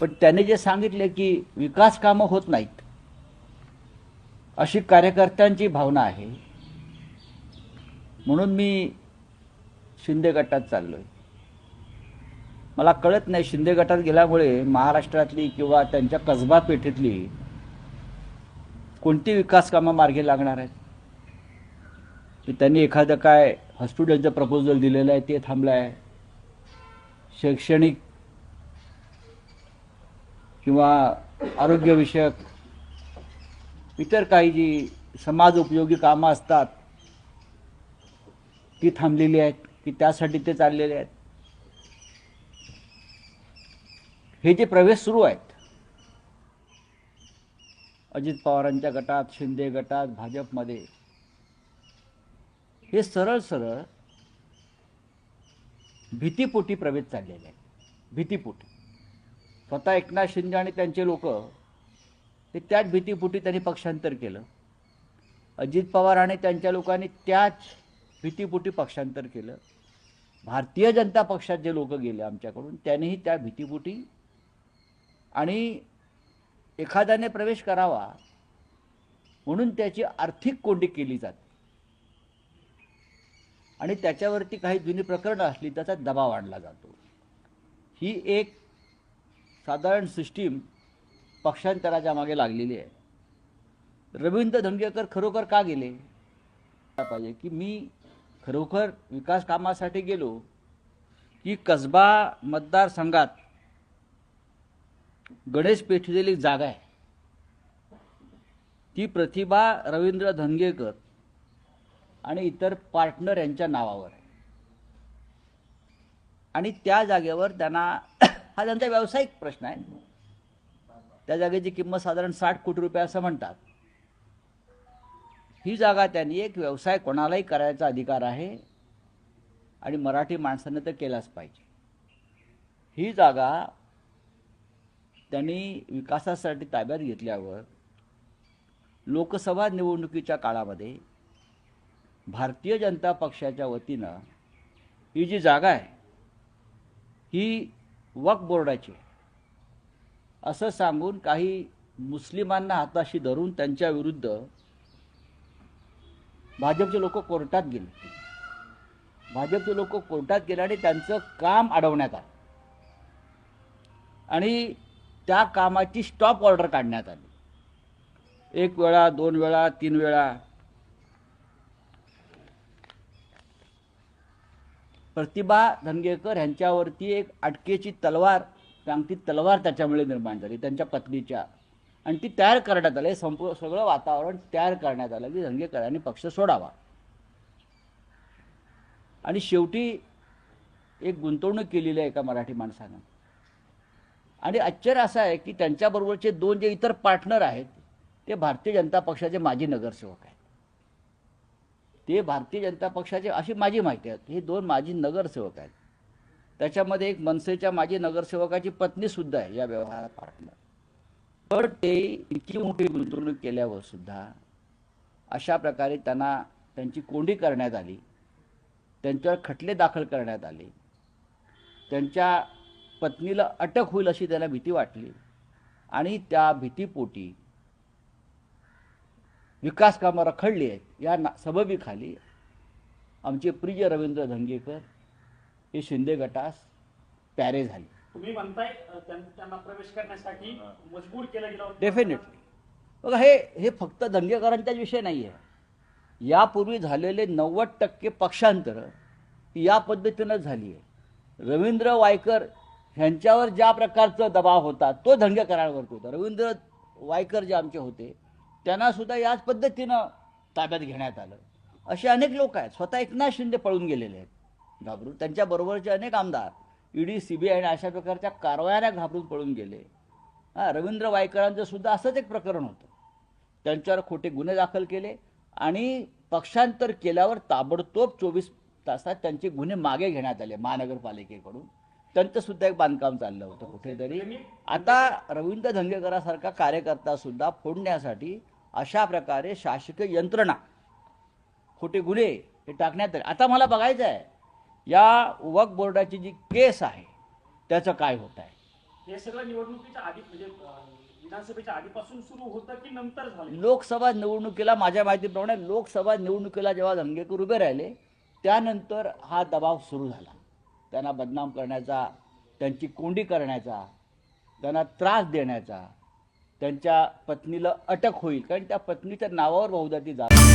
पण त्याने जे सांगितले की विकास कामं होत नाहीत अशी कार्यकर्त्यांची भावना आहे. म्हणून मी शिंदे गटात चाललोय. मला कळत नाही शिंदे गटात गेल्यामुळे महाराष्ट्रातली किंवा त्यांच्या कसबा पेठेतली कोणती विकास कामं मार्गी लागणार आहेत? की त्यांनी एखादं काय हॉस्पिटलचं प्रपोजल दिलेलं आहे ते थांबलं आहे शैक्षणिक किंवा आरोग्यविषयक इतर काही जी समाज उपयोगी कामं असतात ती थांबलेली आहेत की त्यासाठी ते चाललेले आहेत. हे जे प्रवेश सुरू आहेत अजित पवारांच्या गटात शिंदे गटात भाजपमध्ये हे सरळ सरळ भीतीपोटी प्रवेश चाललेले आहेत. भीतीपोटी. स्वतः एकनाथ शिंदे आणि त्यांचे लोक ते त्याच भीतीपुटी त्यांनी पक्षांतर केलं. अजित पवार आणि त्यांच्या लोकांनी त्याच भीतीपुटी पक्षांतर केलं. भारतीय जनता पक्षात जे लोक गेले आमच्याकडून त्यांनीही त्या भीतीपुटी आणि एखाद्याने प्रवेश करावा म्हणून त्याची आर्थिक कोंडी केली जाते. आणि त्याच्यावरती काही जुनी प्रकरणं असली त्याचा दबाव आणला जातो. ही एक साधारण सिस्टीम पक्षांतराच्या मागे लागलेली आहे. रवींद्र धनगेकर खरोखर का गेले? पाहिजे की मी खरोखर विकास कामासाठी गेलो की कसबा मतदारसंघात गणेश पेठेतील एक जागा आहे. ती प्रतिभा रवींद्र धनगेकर आणि इतर पार्टनर यांच्या नावावर आहे. आणि त्या जागेवर त्यांना हा त्यांचा व्यावसायिक प्रश्न आहे. त्या जागेची किंमत साधारण साठ कोटी रुपये असं म्हणतात. ही जागा त्यांनी एक व्यवसाय कोणालाही करायचा अधिकार आहे आणि मराठी माणसानं तर केलाच पाहिजे. ही जागा त्यांनी विकासासाठी ताब्यात घेतल्यावर लोकसभा निवडणुकीच्या काळामध्ये भारतीय जनता पक्षाच्या वतीनं ही जी जागा आहे ही वक्फ बोर्डाची असं सांगून काही मुस्लिमांना हाताशी धरून त्यांच्या विरुद्ध भाजपचे लोक कोर्टात गेले. भाजपचे लोक कोर्टात गेले आणि त्यांचं काम अडवण्यात आलं. आणि त्या कामाची स्टॉप ऑर्डर काढण्यात आली. एक वेळा दोन वेळा तीन वेळा प्रतिभा धनगेकर ह्यांच्यावरती एक अटकेची तलवार ती तलवार त्याच्यामुळे निर्माण झाली त्यांच्या पत्नीच्या. आणि ती तयार करण्यात आली संपूर्ण सगळं वातावरण तयार करण्यात आलं की धनगेकरांनी पक्ष सोडावा. आणि शेवटी एक गुंतवणूक केलेली आहे एका मराठी माणसानं. आणि आश्चर्य असं आहे की त्यांच्याबरोबरचे दोन जे इतर पार्टनर आहेत ते भारतीय जनता पक्षाचे माजी नगरसेवक आहेत. ते भारतीय जनता पक्षाचे अशी माझी माहिती आहे. हे दोन माजी नगरसेवक आहेत. त्याच्यामध्ये एक मनसेच्या माजी नगरसेवकाची पत्नी सुद्धा आहे या व्यवहारात पार्टनर पण ते इतकी मोठी गुंतवणूक केल्यावर सुद्धा अशा प्रकारे त्यांना त्यांची कोंडी करण्यात आली. त्यांच्यावर खटले दाखल करण्यात आले. त्यांच्या पत्नीला अटक होईल अशी त्यांना भीती वाटली. आणि त्या भीतीपोटी विकास कामं रखडली आहेत. या ना सबबीखाली आमचे प्रिय रवींद्र धंगेकर हे शिंदे गटास प्यारे झाले. तुम्ही म्हणताय त्यांना प्रवेश करण्यासाठी मजबूर केलं गेलं होतं. डेफिनेटली बघा हे हे फक्त दंगेकरांचाच विषय नाही आहे यापूर्वी झालेले नव्वद टक्के पक्षांतर या पद्धतीनं झाली आहे रवींद्र वायकर ह्यांच्यावर ज्या प्रकारचा दबाव होता तो दंगेकरांवर होता. रवींद्र वायकर जे आमचे होते त्यांना सुद्धा याच पद्धतीनं ताब्यात घेण्यात आलं. असे अनेक लोक आहेत. स्वतः एकनाथ शिंदे पळून गेलेले आहेत. घाबरून त्यांच्याबरोबरचे अनेक आमदार ईडी सीबीआय आणि अशा प्रकारच्या कारवाया घाबरून पळून गेले. हां रवींद्र वायकरांचं सुद्धा असंच एक प्रकरण होतं. त्यांच्यावर खोटे गुन्हे दाखल केले आणि पक्षांतर केल्यावर ताबडतोब चोवीस तासात त्यांचे गुन्हे मागे घेण्यात आले महानगरपालिकेकडून. त्यांचं सुद्धा एक बांधकाम चाललं होतं कुठेतरी. आता रवींद्र धंगेकरासारखा कार्यकर्ता सुद्धा फोडण्यासाठी अशा प्रकारे शासकीय यंत्रणा खोटे गुन्हे हे टाकण्यात आले. आता मला बघायचं आहे या वक बोर्डाची जी केस आहे त्याचं काय होत आहे? हे सगळं निवडणुकीच्या आधी म्हणजे विधानसभेच्या आधीपासून सुरू होतं की नंतर झालं? लोकसभा निवडणुकीला माझ्या माहितीप्रमाणे लोकसभा निवडणुकीला जेव्हा धंगेकर उभे राहिले त्यानंतर हा दबाव सुरू झाला. त्यांना बदनाम करण्याचा त्यांची कोंडी करण्याचा त्यांना त्रास देण्याचा त्यांच्या पत्नीला अटक होईल. कारण त्या पत्नीच्या नावावर बहुधा ती जात